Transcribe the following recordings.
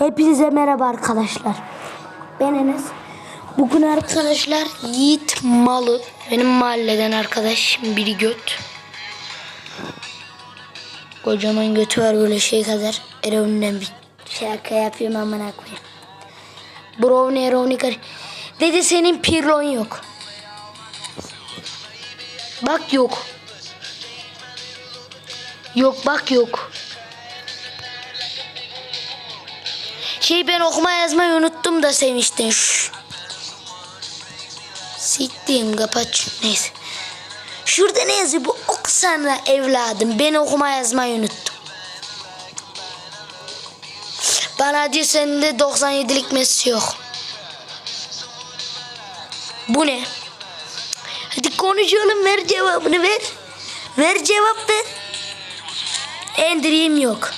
Hepinize merhaba arkadaşlar. Ben Enes. Bugün arkadaşlar Yiğit Malı. Benim mahalleden arkadaşım biri göt. Kocaman götü var böyle şey kadar. Erovni'den bir şaka yapıyorum amına koyayım. Brownie Erovni kar. Dedi senin pirlon yok. Bak yok. Yok bak yok. Şey ben okuma yazmayı unuttum da sevinçten. Siktiğim kapat. Neyse. Şurada ne yazıyor bu okusana evladım. Ben okuma yazmayı unuttum. Bana diyor senin de 97'lik Messi yok. Bu ne? Hadi konuşalım ver cevabını ver. Ver cevap ver. Endireyim yok.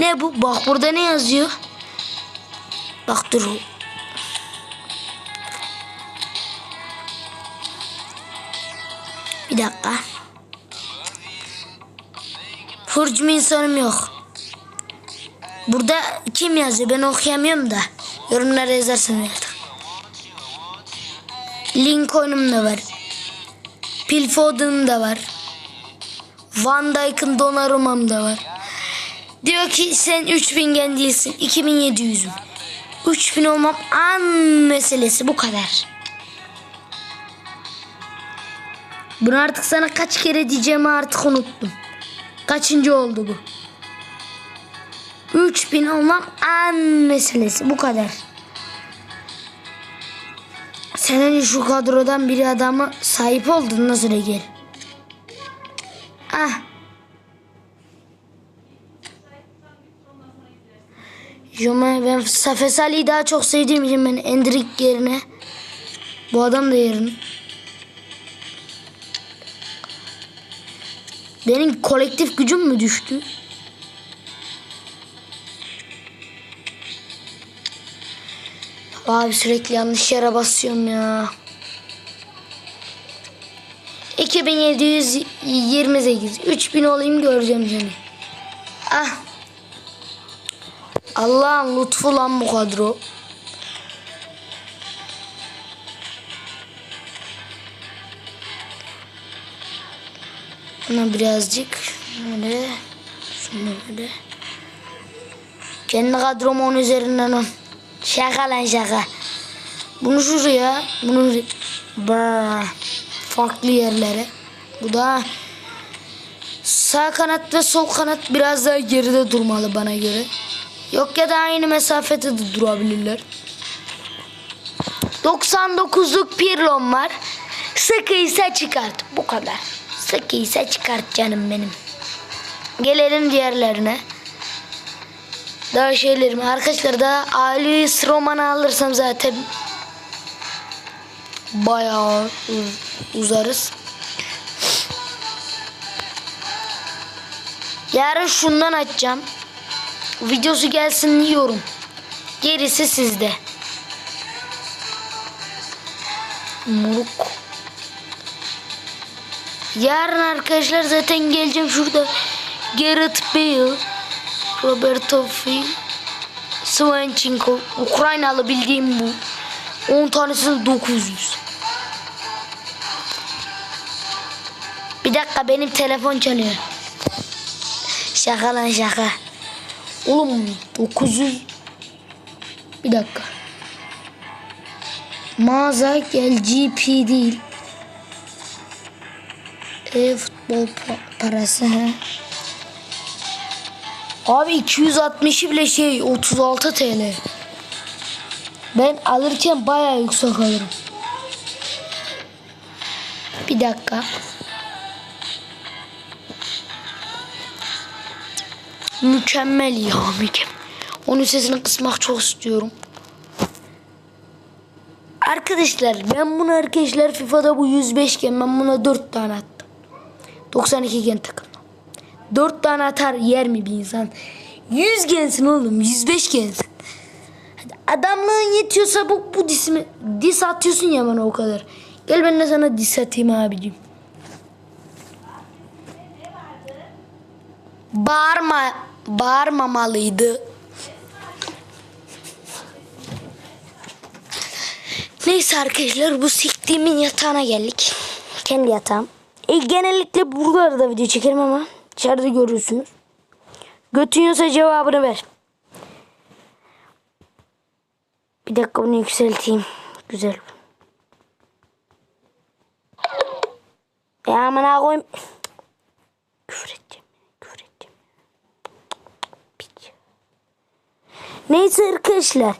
Ne bu? Bak burada ne yazıyor? Bak dur. Bir dakika. Hurcum insanım yok. Burada kim yazıyor? Ben okuyamıyorum da. Yorumlara yazarsın artık. Lincoln'um da var. Phil Foden'ım da var. Van Dijk'ın Donnarumma'm da var. Diyor ki sen 3000 gen değilsin. 2700'üm. 3000 olmam an meselesi bu kadar. Bunu artık sana kaç kere diyeceğimi artık unuttum. Kaçıncı oldu bu? 3000 olmam an meselesi bu kadar. Senin şu kadrodan bir adama sahip oldun nasıl gel? Joma ben Safes Ali'yi daha çok sevdiğim için ben Endrick yerine bu adam da yerin. Benim kolektif gücüm mü düştü? Abi sürekli yanlış yere basıyorum ya. 2728 3000 olayım göreceğim seni. Ah. Allah'ın lütfu lan bu kadro. Buna birazcık şöyle şunu böyle. Kendi kadromu 10 üzerinden 10. Şaka lan şaka. Bunu şuraya, bunu Brr. farklı yerlere. Bu da sağ kanat ve sol kanat biraz daha geride durmalı bana göre. Yok ya da aynı mesafede de durabilirler. 99'luk Pirlo'm var. Sıkıysa çıkart. Bu kadar. Sıkıysa çıkart canım benim. Gelelim diğerlerine. Daha şeylerim. Arkadaşlar daha Ali romanı alırsam zaten bayağı uz- uzarız. Yarın şundan açacağım. Videosu gelsin diyorum. Gerisi sizde. Moruk. Yarın arkadaşlar zaten geleceğim şurada. Gareth Bale, Roberto Fi, Svanchenko, Ukraynalı bildiğim bu. 10 tanesinin 900. Bir dakika benim telefon çalıyor. Şaka lan şaka. Oğlum 900 Bir dakika. Mağaza gel GP değil. E futbol pa- parası he. Abi 260'ı bile şey 36 TL. Ben alırken bayağı yüksek alırım. Bir dakika. Mükemmel ya mükemmel. Onun sesini kısmak çok istiyorum. Arkadaşlar ben bunu arkadaşlar FIFA'da bu 105 gen ben buna 4 tane attım. 92 gen takım. 4 tane atar yer mi bir insan? 100 gensin oğlum 105 gensin. Adamlığın yetiyorsa bu, bu disimi, dis atıyorsun ya bana o kadar. Gel ben de sana dis atayım abicim. bağırma bağırmamalıydı. Neyse arkadaşlar bu siktiğimin yatağına geldik. Kendi yatağım. E, genellikle buralarda video çekerim ama içeride görürsünüz. Götünüyorsa cevabını ver. Bir dakika bunu yükselteyim. Güzel. Ya aman koyayım. Piç. Neyse arkadaşlar.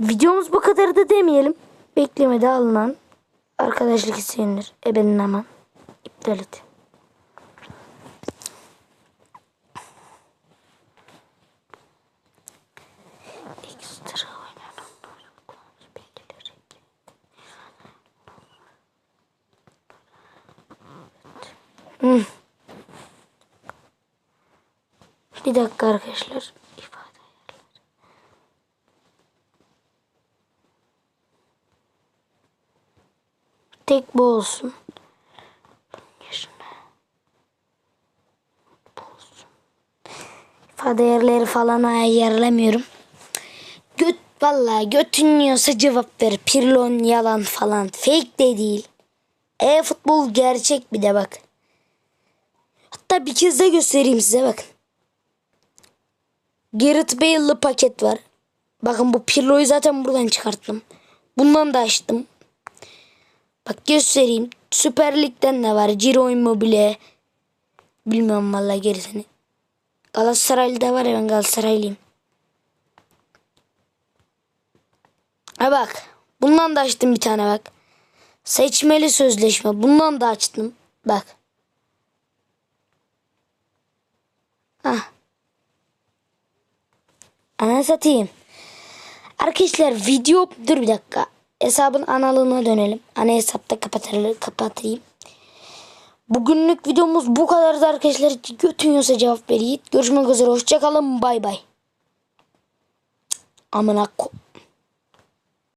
Videomuz bu kadar da demeyelim. Beklemede alınan arkadaşlık isteyenler. Ebenin aman. İptal et. Ekstra Bir dakika arkadaşlar. İfade ayarları. Tek bu olsun. İfade yerleri falan ayarlamıyorum. Göt vallahi götün yiyorsa cevap ver. Pirlon yalan falan. Fake de değil. E futbol gerçek bir de bak. Hatta bir kez de göstereyim size bakın. Gareth Bale'lı paket var. Bakın bu Pirlo'yu zaten buradan çıkarttım. Bundan da açtım. Bak göstereyim. Süper Lig'den de var. Ciro Immobile. Bilmiyorum vallahi gerisini. Galatasaraylı'da var ya ben Galatasaraylıyım. Ha bak. Bundan da açtım bir tane bak. Seçmeli sözleşme. Bundan da açtım. Bak. Hah. Ana satayım. Arkadaşlar video dur bir dakika. Hesabın analığına dönelim. Ana hesapta kapatırım, kapatayım. Bugünlük videomuz bu kadardı arkadaşlar. Götünüyorsa cevap ver Yiğit. Görüşmek üzere. Hoşçakalın. Bay bay. Amına ko...